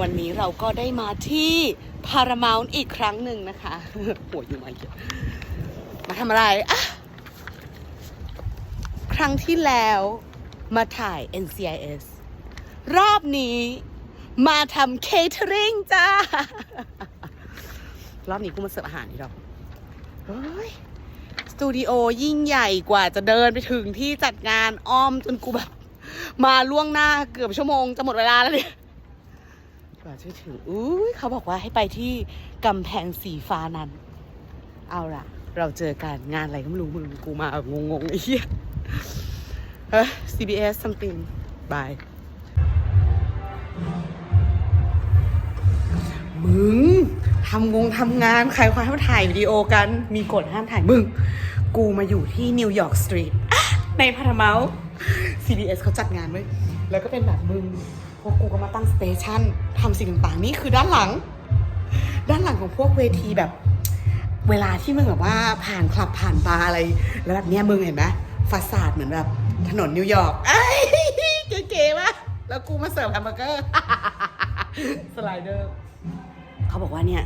วันนี้เราก็ได้มาที่ Paramount อีกครั้งหนึ่งนะคะหัวอยู่มาเยอะมาทำอะไรอะครั้งที่แล้วมาถ่าย NCIS รอบนี้มาทำ catering จ้า รอบนี้กูมาเสิร์ฟอาหารนี่หรอกเฮ้ยสตูดิโอยิ่งใหญ่กว่าจะเดินไปถึงที่จัดงานอ้อมจนกูแบบ มาล่วงหน้าเกือบชั่วโมงจะหมดเวลาแล้วเนี่ย ว่าจะถึงอุ้ยเขาบอกว่าให้ไปที่กำแพงสีฟ้านั้น เอาล่ะ เราเจอกันงานอะไรก็ไม่รู้มึงกูมางงงๆไอ้เหี้ยเฮ้ย CBS something bye มึงทำงงทำงานใครควายให้มาถ่ายวิดีโอกัน มีกฎห้ามถ่ายมึง กูมาอยู่ที่นิวยอร์กสตรีทในพาราเมล CBS เขาจัดงานไว้ยแล้วก็เป็นแบบมึง วกกูก็มาตั้งสเตชันทำสิ่งต่างๆนี่คือด้านหลัง ด้านหลังของพวกเวทีแบบ เวลาที่มึงแบบว่าผ่านคลับผ่านบาร์อะไร แล้วแบบเนี้ยมึงเห็นไหมฟาสาดเหมือนแบบ ถนนนิวยอร์กไอ้ยเก๋ๆวะแล้วกูมาเสิร์ฟแฮมเบอร์เกอร์สไลเดอร์เขาบอกว่าเนี่ย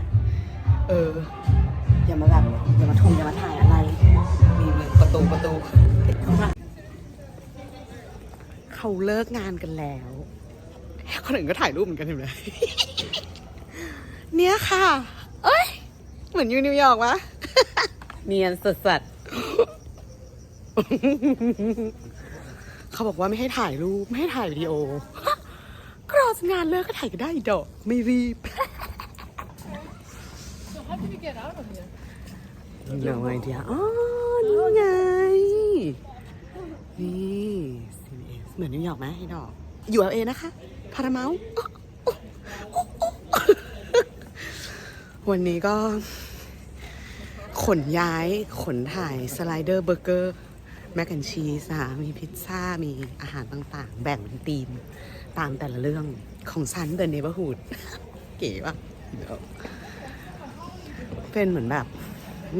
เออ อย่ามาแบบอย่ามาทงอย่ามาถ่ายอะไร มีมือประตูประตูเข้ามาเขาเลิกงานกันแล้ว คนอื่นก็ถ่ายรูปเหมือนกันเห็นไหมเนี่ยค่ะ เอ้ย เหมือนอยู่นิวยอร์กวะเนียนสัสสัสๆเขาบอกว่าไม่ให้ถ่ายรูป ไม่ให้ถ่ายวิดีโอก็รองานเลิกก็ถ่ายกันได้ดอกไม่รีบ So how did we get out of here? no idea อ๋อนี่ไง นี่ CBS เหมือนนิวยอร์กไหมไอ้ดอก อยู่ LA นะคะ พาราเมลวันนี้ก็ ขนย้ายขนถ่ายสไลเดอร์เบอร์เกอร์แมคแอนชีสมีพิซซ่า มีอาหารต่างๆ แบ่งเป็นทีม ตามแต่ละเรื่องของฉัน The Neighborhood เก๋ปะเดี๋ยวเป็นเหมือนแบบ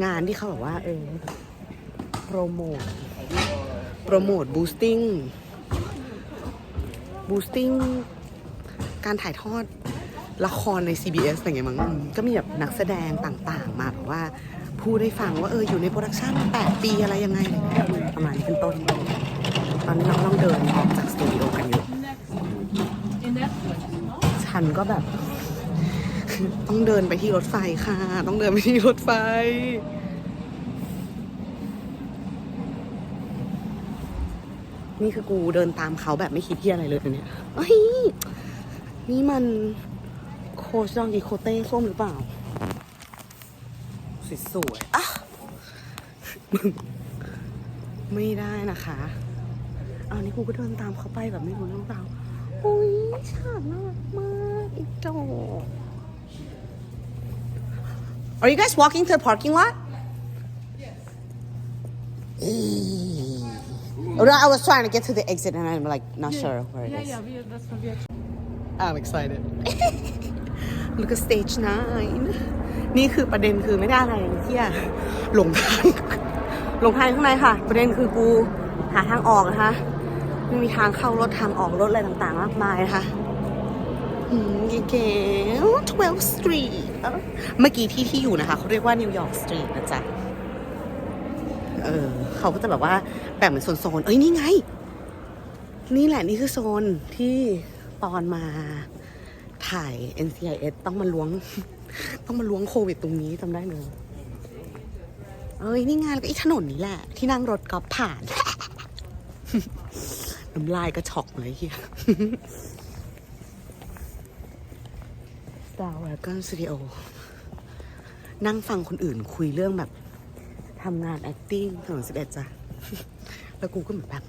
งานที่เขาบอกว่า เออโปรโมทโปรโมทบูสติ้งบูสติ้ง การถ่ายทอดละครใน CBS อะไรเงี้ยมั้งก็มีแบบนักแสดงต่างๆ มาแบบว่าพูดได้ฟังว่าเอออยู่ในโปรดักชั่น 8 ปีอะไรยังไง ประมาณนี้เป็นต้น ตอนนี้เราต้องเดินออกจากสตูดิโอกันอยู่ ฉันก็แบบ ต้องเดินไปที่รถไฟค่ะ ต้องเดินไปที่รถไฟนี่คือกูเดินตามเขาแบบไม่คิดที่อะไรเลยเนี่ยเฮ้ย นี่มันโคชดองกีโคเต้ส้มหรือเปล่าสวยๆอะไม่ได้นะคะอันนี้กูก็เดินตามเขาไปแบบไม่รู้เรื่องราวโอ้ยฉากน่ารักมากอีดอก Are you guys walking to the parking lot? Yes. I was trying to get to the exit and I'm like not sure where it Yeah, is. yeah, we, that's what we are. I'm excited. Look at stage nine นี่คือประเด็นคือไม่ได้อะไรเที่ยหลงทางหลงทางข้างในค่ะ ประเด็นคือกูหาทางออกนะคะไม่มีทางเข้ารถทางออกรถอะไรต่างๆ มากมายนะคะเก๋ๆ12 Street เอ้าเมื่อกี้ที่ที่อยู่นะคะเขาเรียกว่านิวยอร์กสตรีทนะจ๊ะ เออเขาก็จะแบบว่าแบ่งเป็นโซนๆ เอ้ยนี่ไง นี่แหละนี่คือโซนที่ ตอนมาถ่าย NCIS ต้องมาล้วง ต้องมาล้วงโควิดตรงนี้จำได้เลยเอ้ย นี่งแล้วก็อีถนนนี้แหละ ที่นั่งรถกอล์ฟผ่าน น้ำลายกระชอกเลยเฮีย Star Wagon Studio นั่งฟังคนอื่นคุยเรื่องแบบทำงาน acting ถนนสิบเอ็ดจ้ะ แล้วกูก็เหมือนแบบ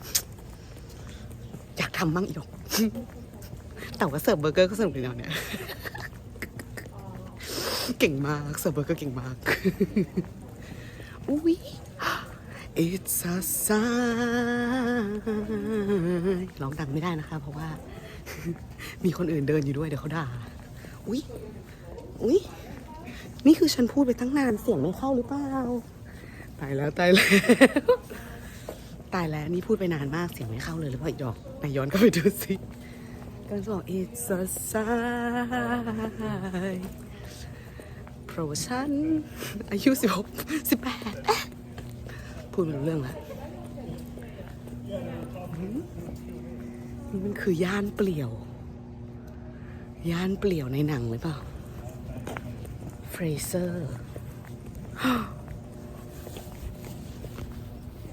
อยากทำบ้างอีกหรอก แต่ว่าเสิร์ฟเบอร์เกอร์ก็สนุกดีนะเนี่ยเก่งมากเสิร์ฟเบอร์เกอร์เก่งมากอุ้ย It's a sign ร้องดังไม่ได้นะคะ เพราะว่า มีคนอื่นเดินอยู่ด้วยเดี๋ยวเขาด่า อุ้ยอุ้ยนี่คือฉันพูดไปตั้งนานเสียงไม่เข้าหรือเปล่า ตายแล้วตายแล้วตายแล้วนี่พูดไปนานมากเสียงไม่เข้าเลยหรือเปล่าอีกดอกไหนย้อนก็ไปดูสิ ก็ก็จะบอก it's a sign เพราะว่าฉันอายุสิบหกสิบแปดพูดไม่รู้เรื่องละนี่มันคือย่านเปลี่ยว ย่านเปลี่ยวในหนังหรือเปล่าเฟรเซอร์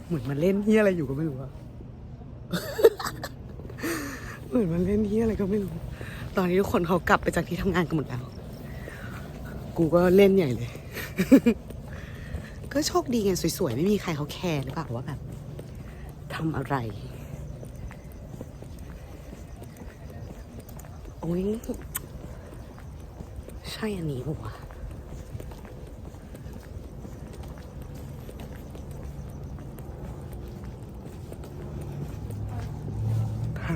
เหมือนมันเล่นเฮียอะไรอยู่ก็ไม่รู้อะ เหมือนมันเล่นเฮียอะไรก็ไม่รู้ ตอนนี้ทุกคนเขากลับไปจากที่ทำงานกันหมดแล้ว กูก็เล่นใหญ่เลย ก็โชคดีไงสวยๆ ไม่มีใครเขาแคร์หรือเปล่าว่าแบบทำอะไร โอ้ยใช่อันนี้ปะวะ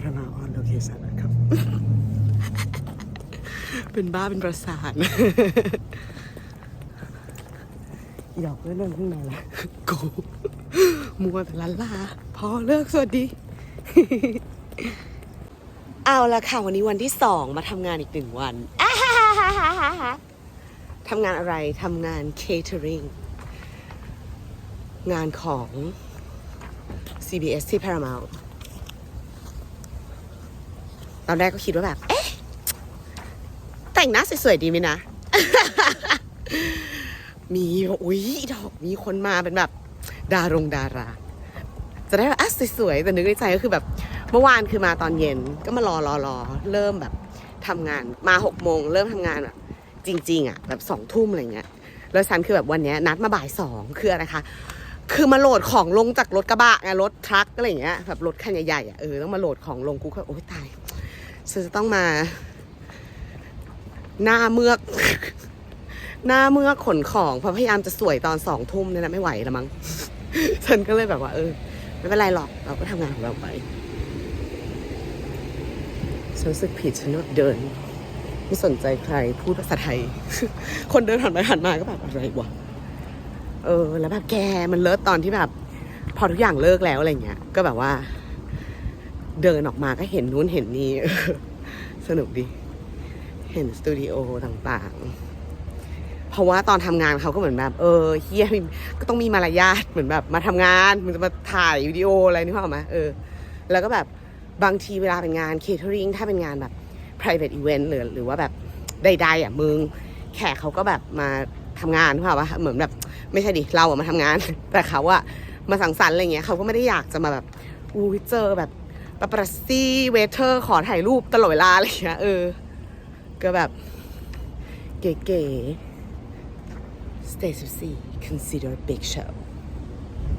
รามาออนโลเคชั่นนะครับ เป็นบ้าเป็นประสาทหยอกเล่นๆข้างในแหละกูมัวแต่ละลาพอเลิกสวัสดี เอาละค่ะ วันนี้วันที่สองมาทำงานอีกหนึ่งวันทำงานอะไรทำงาน catering งานของ CBS ที่ Paramount ตอนแรกก็คิดว่าแบบ เอ๊ะ แต่งหน้าสวยๆดีไหมนะ มีอุ้ยดอกมีคนมาเป็นแบบ ดารงดารา จะได้แบบอะสวยๆแต่นึกในใจก็คือแบบ เมื่อวานคือมาตอนเย็นก็มารอรอรอเริ่มแบบทำงานมาหกโมงเริ่มทำงานแบบจริง ๆ อะ แบบสองทุ่มอะไรเงี้ยแล้วฉันคือแบบวันนี้นัดมาบ่ายสองคืออะไรคะคือมาโหลดของลงจากรถกระบะไงรถทรัคอะไรอย่างเงี้ยแบบรถคันใหญ่ๆอะเออต้องมาโหลดของลงกูก็โอ๊ยตาย ฉันจะต้องมา หน้าเมือก หน้าเมือกขนของเพราะพยายามจะสวยตอนสองทุ่มเนี่ยนะไม่ไหวแล้วมั้งฉันก็เลยแบบว่า เออ ไม่เป็นไรหรอกเราก็ทำงานของเราไปฉันรู้สึกผิดฉันแบบเดินไม่สนใจใครพูดภาษาไทย คนเดินผ่านไปผ่านมาก็แบบอะไรวะเออ แล้วแบบแกมันเลิศตอนที่แบบ พอทุกอย่างเลิกแล้วอะไรเงี้ย ก็แบบว่า เดินออกมาก็เห็นนู้นเห็นนี่สนุกดี เห็นสตูดิโอต่างๆ เพราะว่าตอนทำงานเขาก็เหมือนแบบ เออเฮียก็ต้องมีมารยาทเหมือนแบบ มาทำงานมึงจะมาถ่ายวิดีโออะไรนี่เข้ามาเออ แล้วก็แบบบางทีเวลาเป็นงาน catering ถ้าเป็นงานแบบ private event หรือหรือว่าแบบใดๆอะมึงแขกเขาก็แบบมาทำงานเปล่าวะเหมือนแบบ ไม่ใช่ดิเราอะมาทำงาน แต่เขาอะมาสังสรรค์อะไรเงี้ยเขาก็ไม่ได้อยากจะมาแบบอุ้เจอแบบ ปาปรัสซี่เวเทอร์ขอถ่ายรูปตลอดเวลาอะไรเงี้ยเออ ก็แบบ เก๋ๆ Stage 14 Consider Big Show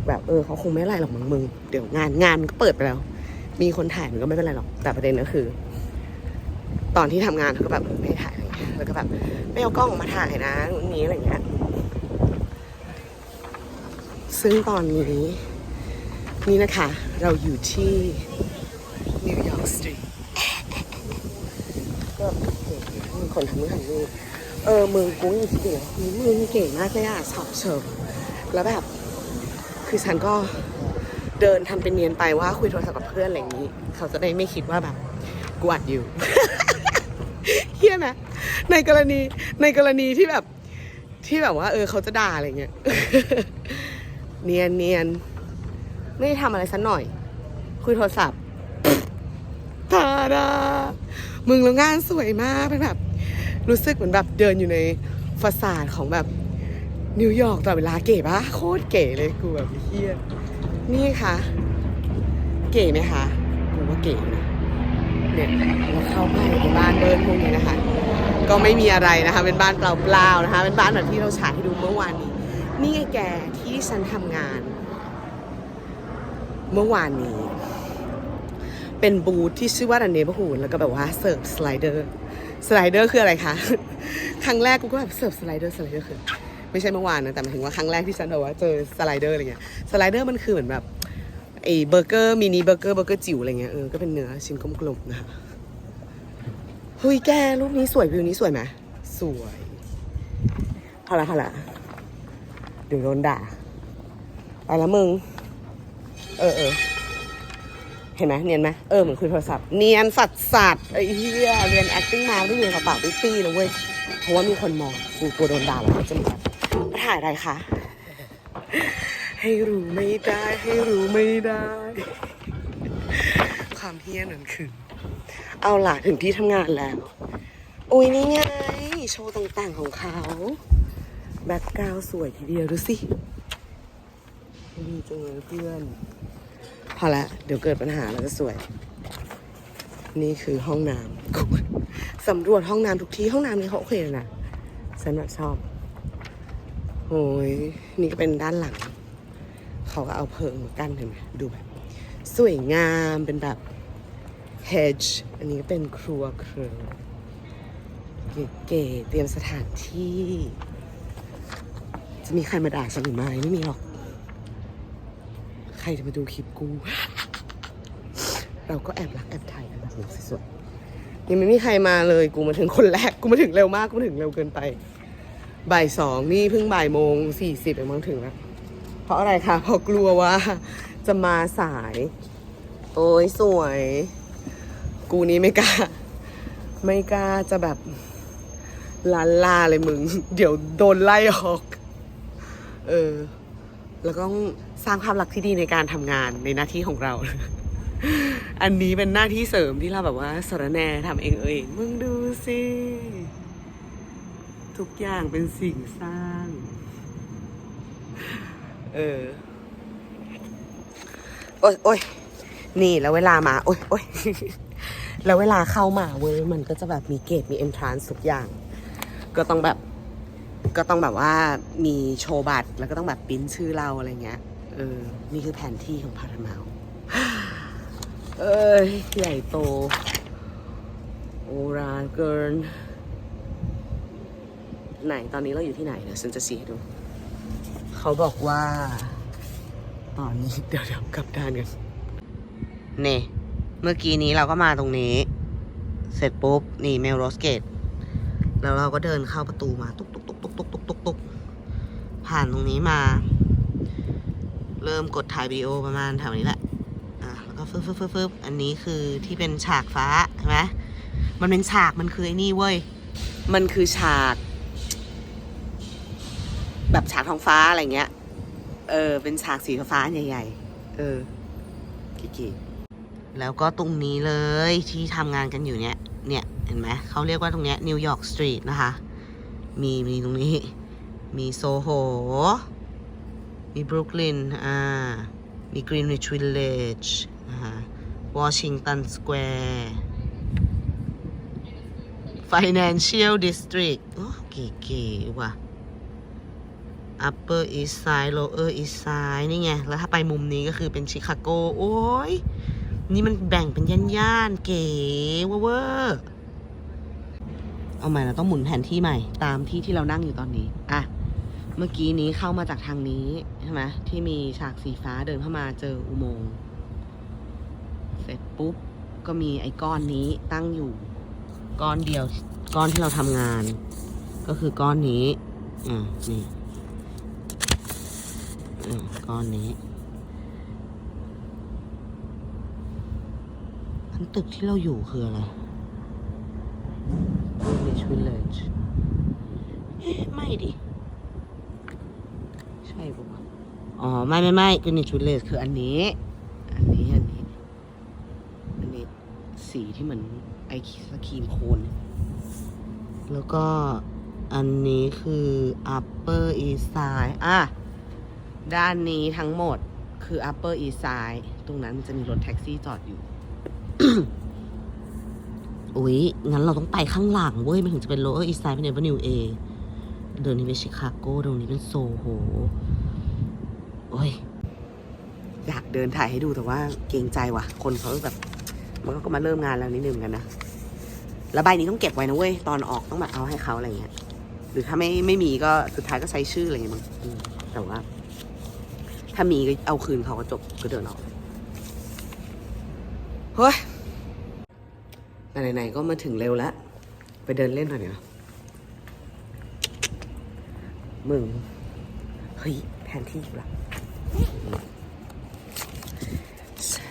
แบบเออเขาคงไม่อะไรหรอกมึงมึง เดี๋ยวงานงานมันก็เปิดไปแล้ว มีคนถ่ายมันก็ไม่เป็นไรหรอก แต่ประเด็นก็คือ ตอนที่ทำงานเขาก็แบบไม่ถ่ายอะไรเงี้ยแล้วก็แบบไม่เอากล้องออกมาถ่ายนะนู่นนี้อะไรเงี้ยซึ่งตอนนี้ นี่นะคะ เราอยู่ที่ นิวยอร์กสตรีทก็มีคนทำนู่นทำนี่เออมึงกูยังคิดอยู่เลยมึงเก่งมากเลยอะสอบเฉิบแล้วแบบ คือฉันก็เดินทำเป็นเนียนไปว่าคุยโทรศัพท์กับเพื่อนอะไรอย่างนี้ เขาจะได้ไม่คิดว่าแบบกูอัดอยู่เฮียนะ ในกรณีในกรณีที่แบบที่แบบว่า เออเขาจะด่าอะไรเงี้ยเนียนเนียนไม่ได้ทำอะไรสักหน่อย คุยโทรศัพท์ ดามึงแล้วงานสวยมากเป็นแบบ รู้สึกเหมือนแบบเดินอยู่ในฟาสาดของแบบนิวยอร์กตลอดเวลาเก๋ปะโคตรเก๋เลยกูแบบเฮียนี่ค่ะ เก๋ไหมคะกูว่าเก๋นะเนี่ยเราเข้าไปในบ้านเดินพวกนี้นะคะ ก็ไม่มีอะไรนะคะ เป็นบ้านเปล่าๆนะคะ เป็นบ้านแบบที่เราฉายให้ดูเมื่อวานนี้ นี่ไงแกที่ฉันทำงาน เมื่อวานนี้ เป็นบูธที่ชื่อว่า The Neighborhood แล้วก็แบบว่าเสิร์ฟสไลเดอร์สไลเดอร์คืออะไรคะ ครั้งแรกกูก็แบบเสิร์ฟสไลเดอร์สไลเดอร์คือไม่ใช่เมื่อวานนะแต่หมายถึงว่าครั้งแรกที่ฉันแบบว่าเจอสไลเดอร์อะไรเงี้ยสไลเดอร์มันคือเหมือนแบบไอ้เบอร์เกอร์มินิเบอร์เกอร์เบอร์เกอร์จิ๋วอะไรเงี้ยเออก็เป็นเนื้อชิ้นกลมๆนะคะเฮ้ยแกรูปนี้สวยวิวนี้สวยไหมสวยพอละพอละเดี๋ยวโดนด่าไปแล้วมึง เออเออ เห็นไหมเนียนไหมเออเหมือนคุยโทรศัพท์ เนียนสัตว์สัตว์ไอ้เหี้ยเรียน acting มาไม่ได้เรียนกระเป๋าปิ๊ปี้นะเว้ยเพราะว่ามีคนมองกูกลัวโดนด่าแล้วจะมาถ่ายอะไรคะ ให้รู้ไม่ได้ให้รู้ไม่ได้ ความเฮี้ยนั่นคือ เอาล่ะถึงที่ทำงานแล้วอุ้ยนี่ไง โชว์ต่างๆของเขาแบ็กกราวสวยทีเดียวดูสิดีจังเลยเพื่อน พอละ เดี๋ยวเกิดปัญหาแล้วจะสวย นี่คือห้องน้ำสำรวจห้องน้ำทุกที่ห้องน้ำนี้เขาโอเคเลยนะฉันแบบชอบโอ้ยนี่ก็เป็นด้านหลัง เขาก็เอาเพิงมากั้นเห็นไหมดูแบบ สวยงามเป็นแบบ hedge อันนี้ก็เป็นครัวเครืองเก๋ๆเตรียมสถานที่ จะมีใครมาด่าฉันหรือไม่ไม่มีหรอก ครจะมาดูคลิปกู เราก็แอบรักแอบถ่ายกันแบบนี้สวยๆยังไม่มีใครมาเลยกูมาถึงคนแรกกูมาถึงเร็วมากกูมาถึงเร็วเกินไปบ่ายสองนี่เพิ่งบ่ายโมงสี่สิบเองมั้งถึงแล้วเพราะอะไรคะเพราะกลัวว่าจะมาสาย โอ้ยสวย กูนี้ไม่กล้า ไม่กล้าจะแบบลานลาเลยมึง เดี๋ยวโดนไล่ออก เออ แล้วก็ สร้างความรักที่ดีในการทำงานในหน้าที่ของเรา อันนี้เป็นหน้าที่เสริมที่เราแบบว่าสารแนทำเองเองมึงดูสิ ทุกอย่างเป็นสิ่งสร้าง เออ โอ้ยโอ้ยนี่แล้วเวลามา โอ้ยโอ้ยแล้วเวลาเข้ามาเว้ยมันก็จะแบบมีเกตมีเอนทรานทุกอย่าง ก็ต้องแบบก็ต้องแบบว่ามีโชว์บัตร แล้วก็ต้องแบบปิ้นชื่อเราอะไรเงี้ย เออ นี่คือแผนที่ของพาราเมาเอ้ย ใหญ่โต โอรานเกิน ไหนตอนนี้เราอยู่ที่ไหนเนี่ยฉันจะชี้ให้ดู เขาบอกว่า ตอนนี้เดี๋ยวเดี๋ยวกลับด้านกันเน่เมื่อกี้นี้เราก็มาตรงนี้ เสร็จปุ๊บ นี่เมลโรสเกต แล้วเราก็เดินเข้าประตูมา ตุ๊กตุ๊กตุ๊กตุ๊กตุ๊กตุ๊กตุ๊กผ่านตรงนี้มา เริ่มกดถ่ายวิดีโอประมาณแถวนี้แหละ อะแล้วก็ฟึบฟึบฟึบฟึบอันนี้คือที่เป็นฉากฟ้าใช่ไหมมันเป็นฉากมันคือไอ้นี่เว้ย มันคือฉาก แบบฉากท้องฟ้าอะไรเงี้ย เออ เป็นฉากสีฟ้าๆใหญ่ ๆ เออกิ๊ๆแล้วก็ตรงนี้เลยที่ทำงานกันอยู่เนี่ย เนี่ย เห็นไหมเขาเรียกว่าตรงเนี้ยนิวยอร์กสตรีทนะคะ มีมีตรงนี้ มีโซโห มีบรุกลินอ่ามีกรีนวิชวิลเลจนะคะวอชิงตันสแควร์ Financial District โอ้เก๋ๆว่ะ Upper East Side Lower East Side นี่ไง แล้วถ้าไปมุมนี้ก็คือเป็นชิคาโก โอ้ย นี่มันแบ่งเป็นย่านๆ เก๋เวอร์เอาใหม่เราต้องหมุนแผนที่ใหม่ตามที่ที่เรานั่งอยู่ตอนนี้ อะ เมื่อกี้นี้เข้ามาจากทางนี้ใช่ไหมที่มีฉากสีฟ้าเดินเข้ามาเจออุโมงค์เสร็จปุ๊บ ก็มีไอ้ก้อนนี้ตั้งอยู่ ก้อนเดียว ก้อนที่เราทำงาน ก็คือก้อนนี้อ่านี่อืมก้อนนี้อันตึกที่เราอยู่คืออะไร Greenwich Village เอ๊ะไม่ดิ ช่ปะอ๋อ ไม่ไม่ไม่ Greenwich Village คืออันนี้ อันนี้อันนี้ อันนี้สีที่เหมือนไอสครีมโคน แล้วก็อันนี้คือ Upper East Side อะ ด้านนี้ทั้งหมดคือ Upper East Side ตรงนั้นมันจะมีรถแท็กซี่จอดอยู่ อุ๊ย งั้นเราต้องไปข้างหลังเว้ย มันถึงจะเป็น Lower East Side เป็น Avenue A เดินนี้เป็นชิคาโกตรงนี้เป็นโซโห โอ้ย อยากเดินถ่ายให้ดูแต่ว่าเกรงใจว่ะ คนเขาแบบ มันก็มาเริ่มงานแล้วนิดนึงกันนะ แล้วใบนี้ต้องเก็บไว้นะเว้ย ตอนออกต้องแบบเอาให้เขาอะไรเงี้ย หรือถ้าไม่ไม่มีก็สุดท้ายก็ใช้ชื่ออะไรเงี้ยมั้งแต่ว่า ถ้ามีก็เอาคืนเขาก็จบก็เดินออก เฮ้ยไหนๆก็มาถึงเร็วแล้ว ไปเดินเล่นหน่อยเนีกว่ย มึง เฮ้ย แผนที่อยู่ละ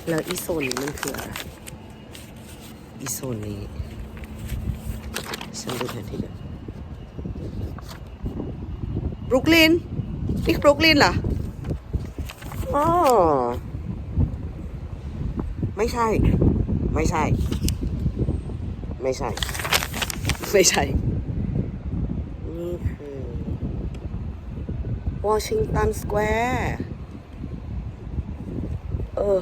แล้วอีโซนนี้มันคืออะไร อีโซนนี้ ฉันดูแผนที่กันบรุกลิน นี่บรุกลินเหรอ อ๋อ ไม่ใช่ ไม่ใช่ ไม่ใช่ ไม่ใช่ นี่คือ วอชิงตันสแควร์เออ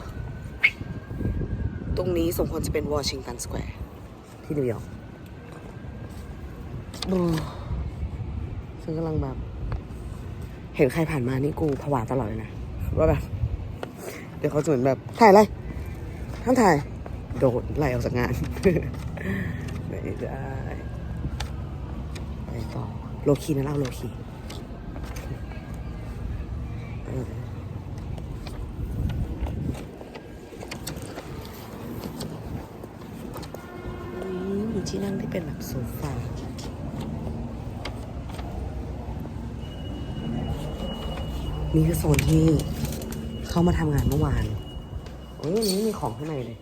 ตรงนี้สมควรจะเป็นวอชิงตันสแควร์ที่นิวยอร์กฉันกำลังแบบ เห็นใครผ่านมานี่กูผวาตลอดเลยนะว่าแบบ เดี๋ยวเขาจะเหมือนแบบ ถ่ายอะไรท่านถ่าย โดดไล่ออกจากงาน ไม่ได้ ไปต่อ โลคีนะเล่าโลคีเอออุ๊ยมีที่นั่งที่ เป็นแบบโซฟานี่คือโซนที่เข้ามาทำงานเมื่อวาน โอ้ยนี่มีของข้างในเลย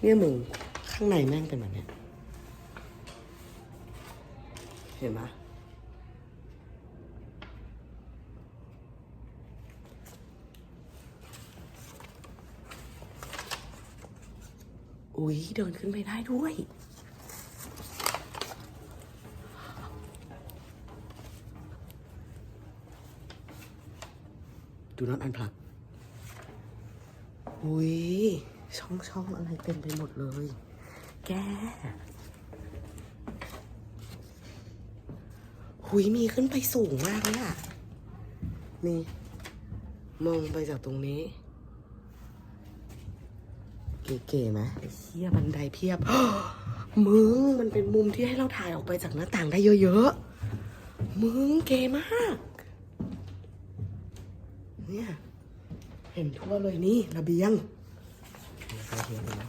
เนี่ยมึงข้างในแม่งเป็นแบบเนี้ย เห็นไหมอุ้ยเดินขึ้นไปได้ด้วย ดูนอตอันพลักอุ้ยช่องช่องอะไรเต็มไปหมดเลย แกหุยมีขึ้นไปสูงมากเลยอะนี่ มองไปจากตรงนี้ เก๋ๆไหมไอ้เหี้ยบันไดเพียบ มึง มันเป็นมุมที่ให้เราถ่ายออกไปจากหน้าต่างได้เยอะๆ มึงเก๋มาก เนี่ย เห็นทั่วเลยนี่ระเบียงมีใครเห็นไม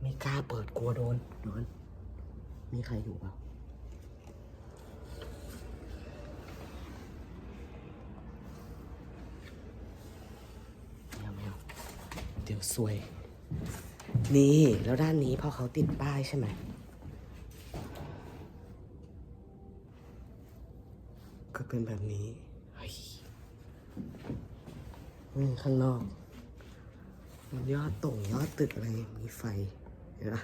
ไม่กล้าเปิดกลัวโดนโดนมีใครอยู่เปล่าเอาไม่เอาเดี๋ยวซวย นี่ แล้วด้านนี้พอเขาติดป้ายใช่ไหม ก็เป็นแบบนี้ เฮ้ยอืมข้างนอกมันยอดต่งยอดตึกอะไร มีไฟเห็นปะ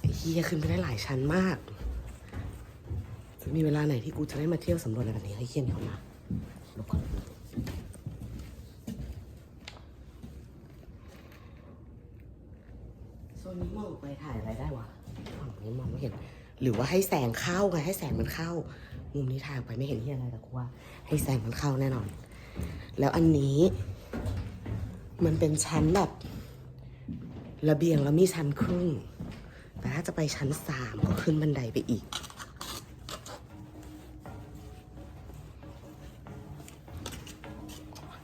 ไอเฮียขึ้นไปได้หลายชั้นมาก จะมีเวลาไหนที่กูจะได้มาเที่ยวสำรวจอะไรแบบนี้ให้เฮียนเข้ามาลบก่อนโซนนี้มองไปถ่ายอะไรได้วะฝั่งนี้มองไม่เห็น หรือว่าให้แสงเข้าไงให้แสงมันเข้า มุมนี้ถ่ายออกไปไม่เห็นที่อะไรแต่กูว่าให้แสงมันเข้าแน่นอน แล้วอันนี้ มันเป็นชั้นแบบระเบียงแล้วมีชั้นครึ่ง แต่ถ้าจะไปชั้นสามก็ขึ้นบันไดไปอีก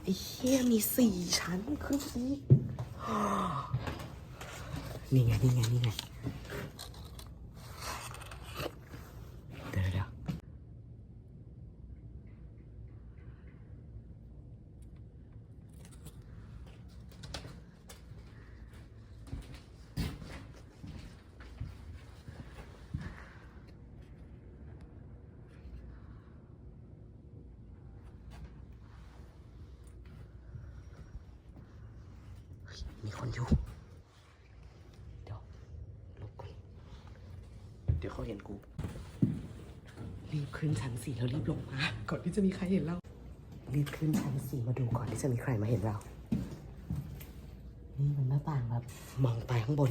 ไอ้เหี้ยมีสี่ชั้นขึ้นอีกนี่ไงนี่ไงนี่ไง เดี๋ยวเดี๋ยวเฮ้ย มีคนอยู่ เดี๋ยวหลบก่อนเดี๋ยวเขาเห็นกู รีบขึ้นชั้นสี่แล้วรีบลงมา ก่อนที่จะมีใครเห็นเรา รีบขึ้นชั้นสี่มาดูก่อนที่จะมีใครมาเห็นเรา นี่มันหน้าต่างแบบมองไปข้างบน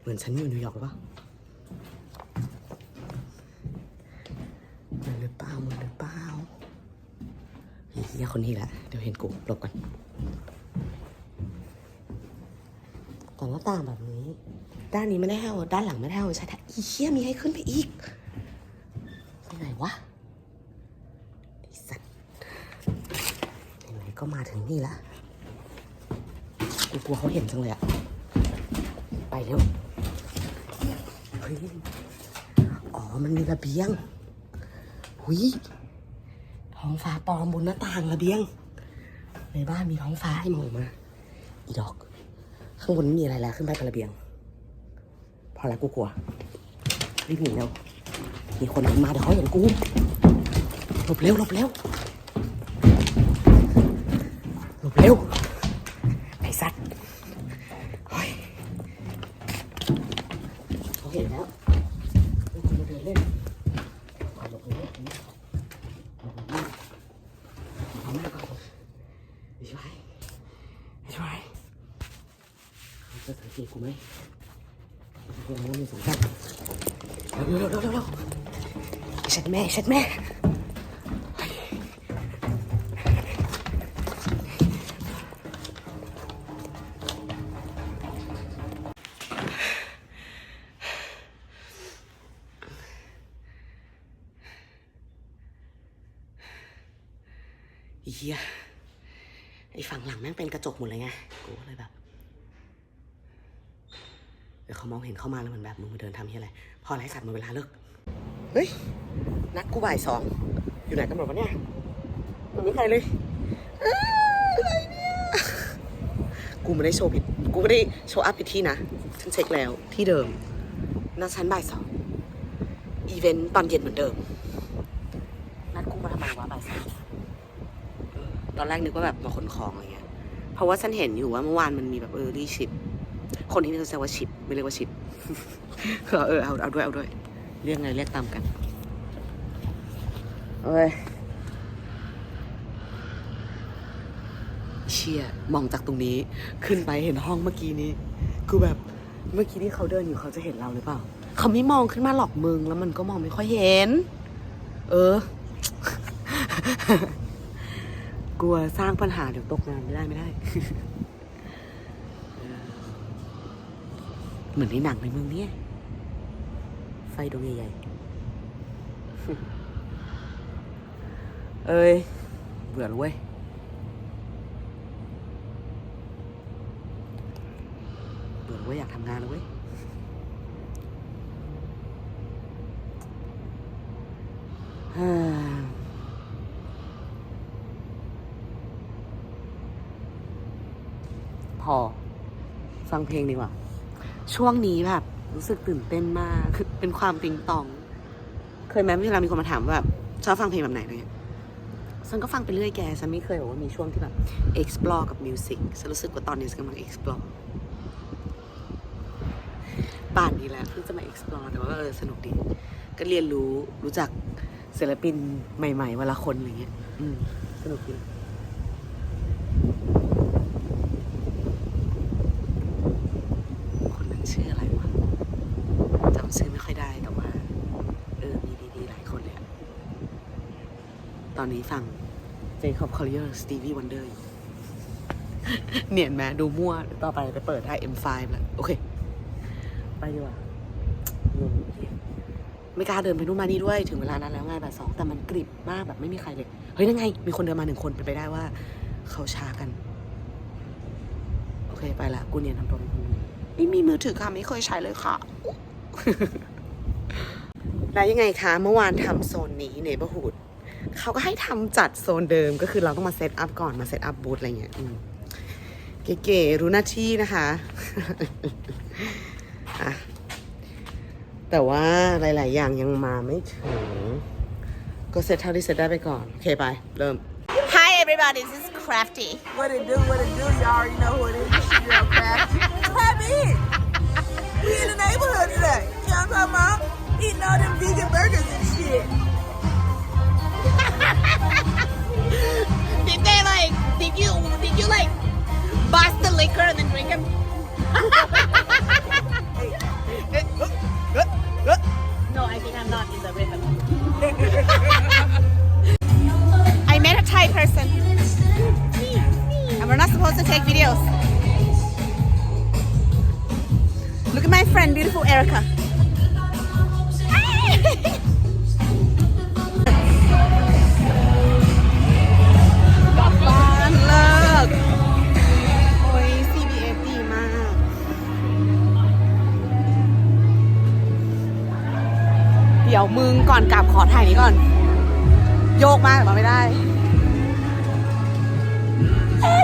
เหมือนฉันอยู่นิวยอร์กหรือเปล่าเหมือนหรือเปล่าเหมือนหรือเปล่าเฮีย คนนี้แหละ เดี๋ยวเห็นกูหลบก่อนแต่หน้าต่างแบบนี้ ด้านนี้ไม่ได้ให้เอาด้านหลังไม่ได้ให้เอาใช่แต่อีเชี่ยมีให้ขึ้นไปอีกที่ไหนวะไอสัตว์ไหนๆก็มาถึงนี่ละกูกลัวเขาเห็นจังเลยอะไปเร็วเฮ้ยอ๋อมันมีระเบียงหุย ท้องฟ้าปลอมบนหน้าต่างระเบียง ในบ้านมีท้องฟ้าให้มองมา อีดอก ข้างบนม่มีอะไรแล้วขึ้นไปบนระเบียง พอแล้วกูกลัวรีบหนีเร็วมีคนเดินมาเดี๋ยวเขาเห็นกูหลบเร็วหลบเร็วหลบเร็วไอ้สัตว์เฮ้ยเขาเห็นแล้วกูมาเดินเล่นหลบเร็วหลบเร็วหลบเร็วเอาไม่ก่อนไอ้ช่วยไอ้ช่วยเขาจะสังเกตกู ไหมเรื่องนี้มีสงสัยเร็วเร็วเร็วเร็วเร็วชัดแม่ชัดแม่เฮียไอ้ฝั่งหลังแม่งเป็นกระจกหมดเลยไงกูก็เลยแบบ เขามองเห็นเข้ามาแล้วเหมือนแบบมึงมาเดินทำเฮียอะไร พอไรสัตว์หมดเวลาเลิก เฮ้ย นัดกูบ่ายสอง อยู่ไหนกันหมดวะเนี่ยไม่มีใครเลยอะไรเนี่ยกูไม่ได้โชว์ผิด กูไม่ได้โชว์อัพผิดที่นะ ฉันเช็คแล้วที่เดิมนัดชั้นบ่ายสอง อีเวนต์ตอนเย็นเหมือนเดิม นัดกูมาทำไมวะบ่ายสองตอนแรกนึกว่าแบบมาขนของอะไรเงี้ย เพราะว่าฉันเห็นอยู่ว่าเมื่อวานมันมีแบบเออรีชิป คนที่นี่เขาแซวว่าชิปไม่เรียกว่าชิปเออเอาเอาด้วยเอาด้วยเรียกไงเรียกตามกันเอ้ยเชี่ยมองจากตรงนี้ขึ้นไปเห็นห้องเมื่อกี้นี้คือแบบเมื่อกี้ที่เขาเดินอยู่เขาจะเห็นเราหรือเปล่าเขาไม่มองขึ้นมาหลอกมึงแล้วมันก็มองไม่ค่อยเห็น เออกลัวสร้างปัญหาเดี๋ยวตกงานไม่ได้ไม่ได้ เหมือนในหนังในเมืองเนี่ย ไฟดวงใหญ่ๆ เอ้ย เบื่อแล้วเว้ยเบื่อแล้วเว้ยอยากทำงานแล้วเว้ยฮ่าพอ ฟังเพลงดีกว่า ช่วงนี้แบบ รู้สึกตื่นเต้นมากคือเป็นความติงตอง เคยไหมเวลามีคนมาถามว่าแบบชอบฟังเพลงแบบไหนอะไรเงี้ยฉันก็ฟังไปเรื่อยแกฉันไม่เคยบอกว่ามีช่วงที่แบบ explore กับ music ฉันรู้สึกว่าตอนนี้ฉันกำลัง explore ป่านนี้แล้วเพิ่งจะมา explore แต่ว่าเออสนุกดี ก็เรียนรู้รู้จักศิลปินใหม่ๆวันละคนอะไรเงี้ย อืม สนุกดี คนนั้นชื่ออะไรวะจำชื่อไม่ค่อยได้แต่ว่า เออ มีดีๆหลายคนเลยอะ ตอนนี้ฟังเจคอบคอลเลอร์สตีวีวันเดอร์อยู่เนียนไหมดูมั่วต่อไปไปเปิดได้ M5 แล้วโอเค ไปดีกว่าไม่กล้าเดินไปนู่นมานี่ด้วยถึงเวลานั้นแล้วไงแบบสองแต่มันกริบมากแบบไม่มีใครเลย เฮ้ยนั่นไง มีคนเดินมาหนึ่งคนเป็นไปได้ว่า เขาช้ากัน โอเคไปละกูเนียนทำตัวเป็นคนไม่มีมือถือค่ะไม่เคยใช้เลยค่ะแล้วยังไงคะ เมื่อวานทำโซนนี้เนเบอร์ฮูด เขาก็ให้ทำจัดโซนเดิมก็คือเราต้องมาเซตอัพก่อนมาเซตอัพบูธอะไรเงี้ยอืมเก๋ๆรู้หน้าที่นะคะอะแต่ว่าหลาย ๆ อย่างยังมาไม่ถึง ก็เซตเท่าที่เซตได้ไปก่อน โอเคไป เริ่ม Hi everybody this is Crafty What it do, what it do, you already know what it is. It's your girl Crafty. Tap in. We in the neighborhood today. You know what I'm talking about? Eating all them vegan burgers and shit. Did they like? Did you? Did you like bust the liquor and then drink it? no, I think I'm not in the rhythm. I met a Thai person, and we're not supposed to take videos. Look at my friend, beautiful Erica. ดี๋ยวมึงก่อนกลับขอถ่ายนี้ก่อน โยกมากแต่มาไม่ได้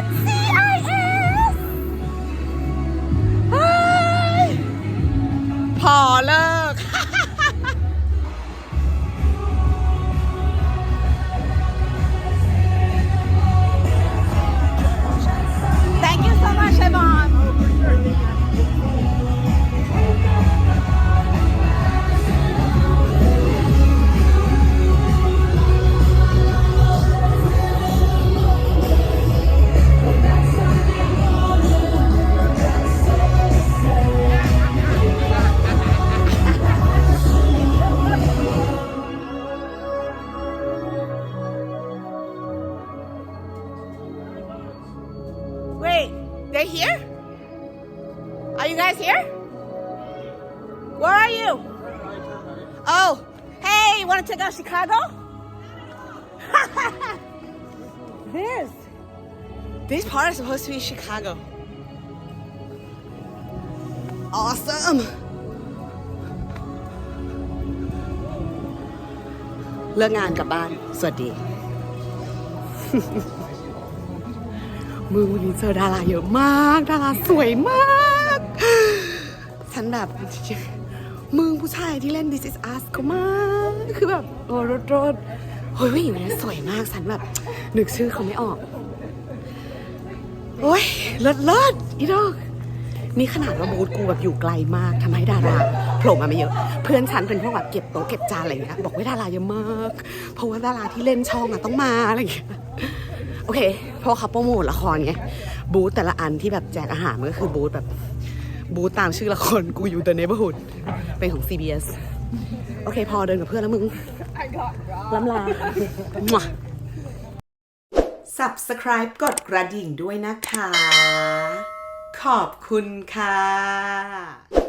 NCIS พอเลิก in Chicago Awesome เลิกงานกลับบ้าน สวัสดี มือวันนี้เจอดาราเยอะมาก ดาราสวยมาก ฉันแบบ มึงผู้ชายที่เล่น This is Us ก็มาก คือแบบ โอ้รถรถเฮ้ยผู้หญิงคนนี้สวยมาก ฉันแบบ นึกชื่อเขาไม่ออก โอ้ยเลิศเลิศอีดอกนี่ขนาดว่าบูธกูแบบอยู่ไกลมากทำให้ดาราโผล่มาไม่เยอะ เพื่อนฉันเป็นพวกแบบเก็บโต๊ะเก็บจานอะไรเงี้ยบอกว่าดาราเยอะมาก เพราะว่าดาราที่เล่นช่องอะต้องมาอะไรเงี้ยโอเคเพราะเขาโปรโมทละครไงบูธแต่ละอันที่แบบแจกอาหารมันก็คือบูธแบบบูธตามชื่อละครกูอยู่ The Neighborhood เป็นของ CBS โอเค พอเดินกับเพื่อนแล้วมึงล้ำลา Subscribe กดกระดิ่งด้วยนะคะ ขอบคุณค่ะ